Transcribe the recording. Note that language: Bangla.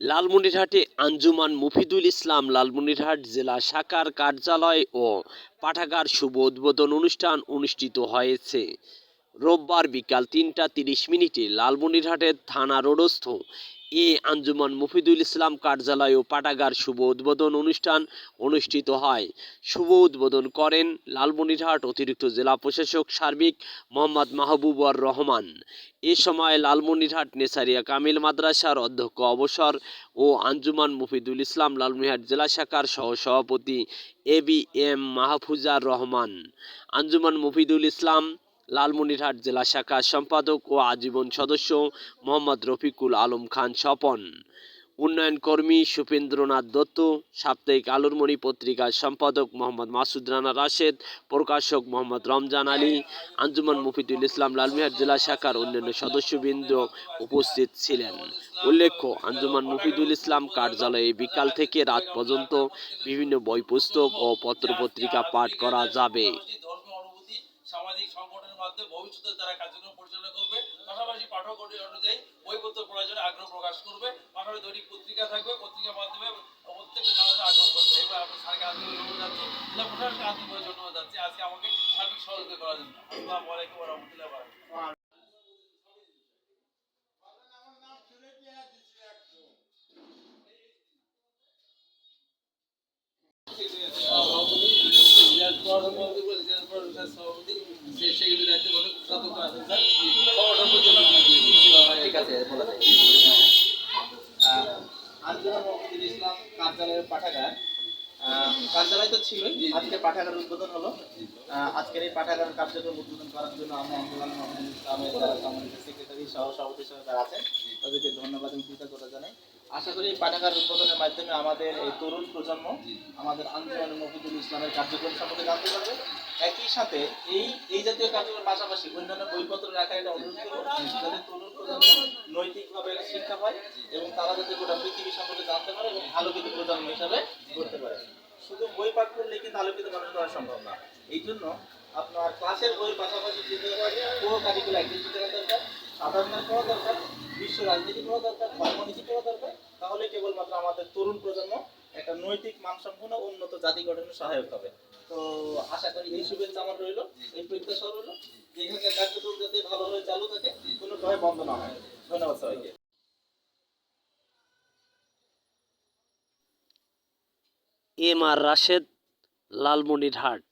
লালমনিরহাটে আঞ্জুমান মুফিদুল ইসলাম লালমনিরহাট জেলা শাখার কার্যালয় ও পাঠাগার শুভ উদ্বোধন অনুষ্ঠান অনুষ্ঠিত হয়েছে। রোববার বিকাল তিনটা তিরিশ মিনিটে লালমনিরহাটের থানা রোডস্থ এ আঞ্জুমান মুফিদুল ইসলাম কার্যালয় ও পাটাগার শুভ উদ্বোধন অনুষ্ঠান অনুষ্ঠিত হয়। শুভ উদ্বোধন করেন লালমনিরহাট অতিরিক্ত জেলা প্রশাসক সার্বিক মোহাম্মদ মাহবুবর রহমান। এ সময় লালমনিরহাট নেসারিয়া কামিল মাদ্রাসার অধ্যক্ষ অবসর ও আঞ্জুমান মুফিদুল ইসলাম লালমনিরহাট জেলা শাখার সহ সভাপতি A B M Mahfuzar Rahman. Anjuman Mufidul Islam Lalmonirhat জেলা শাখার সম্পাদক ও আজীবন সদস্য মোহাম্মদ রফিকুল আলম খান স্বপন। উন্নয়ন কর্মী সুপেন্দ্রনাথ দত্ত, সাপ্তাহিক আলোরমণি পত্রিকার সম্পাদক মোহাম্মদ মাসুদ রানা রাশেদ, প্রকাশক মোহাম্মদ রমজান আলী, আঞ্জুমান মুফিদুল ইসলাম লালমিহাট জেলা শাখার অন্যান্য সদস্যবৃন্দ উপস্থিত ছিলেন। উল্লেখ্য, আঞ্জুমান মুফিদুল ইসলাম কার্যালয়ে বিকাল থেকে রাত পর্যন্ত বিভিন্ন বই পুস্তক ও পত্রপত্রিকা পাঠ করা যাবে। মাধ্যমে ভবিষ্যতে তারা কার্যক্রম পরিচালনা করবে। পাশাপাশি পাঠক অনুযায়ী বইপত্র পড়ার জন্য আগ্রহ প্রকাশ করবে। পাশাপাশি দৈনিক পত্রিকা থাকবে। পত্রিকার মাধ্যমে প্রত্যেকটা জানাতে আগ্রহ করবে। এবার আমরা স্যারকে আন্তরিক ধন্যবাদ যাচ্ছি জেলা প্রশাসনকে যাচ্ছি আজকে আমাকে সার্বিক সহযোগিতা করার জন্য। আসসালামু আলাইকুম রহমতুল্লাহ ঠিক আছে বলা। যায় আঞ্জুমান মহিদুল ইসলাম কার্যালয়ের পাঠাগার কার্যালয় তো ছিলই আজকে পাঠাগার উদ্বোধন হলো। আজকের এই পাঠাগার কার্যক্রম উদ্বোধন করার জন্য আমরা আঞ্জুমান মহিদুল ইসলামের যারা সম্মানিত সেক্রেটারি সহ সভাপতি সহ যারা আছেন তাদেরকে ধন্যবাদ এবং কৃতজ্ঞতা জানাই। আশা করি পাঠাগার উদ্বোধনের মাধ্যমে আমাদের এই তরুণ প্রজন্ম আমাদের আঞ্জুমান মহিদুল ইসলামের কার্যক্রম সম্পর্কে জানতে পারবে। একই সাথে এই এই জাতীয় কার্যক্রমের পাশাপাশি অন্যান্য বইপত্র রাখার একটা অনুরোধ করব যাতে তরুণ প্রজন্ম নৈতিকভাবে শিক্ষা পায় এবং তারা যাতে গোটা পৃথিবী সম্পর্কে জানতে পারে এবং আলোকিত প্রজন্ম হিসাবে করতে পারে। শুধু বই পাঠ করলে কিন্তু আলোকিত মানুষ করা সম্ভব না। এই জন্য আপনার ক্লাসের বইয়ের পাশাপাশি কো কারিকুলার অ্যাক্টিভিটি সাধারণ জ্ঞান পড়া দরকার, বিশ্ব রাজনীতি পড়া দরকার ধর্মনীতি পড়া দরকার। তাহলে কেবলমাত্র আমাদের তরুণ প্রজন্ম একটা নৈতিক মানসম্পন্ন উন্নত জাতি গঠনে সহায়ক হবে। তো আশা করি এই শুভেচ্ছা আমার রইল, এই প্রত্যাশা রইল। এখানকার কার্যক্রম যাতে ভালোভাবে চালু থাকে, কোনো ভয় বন্ধ না হয়। ধন্যবাদ সবাইকে। M R Rashed, Lalmonirhat.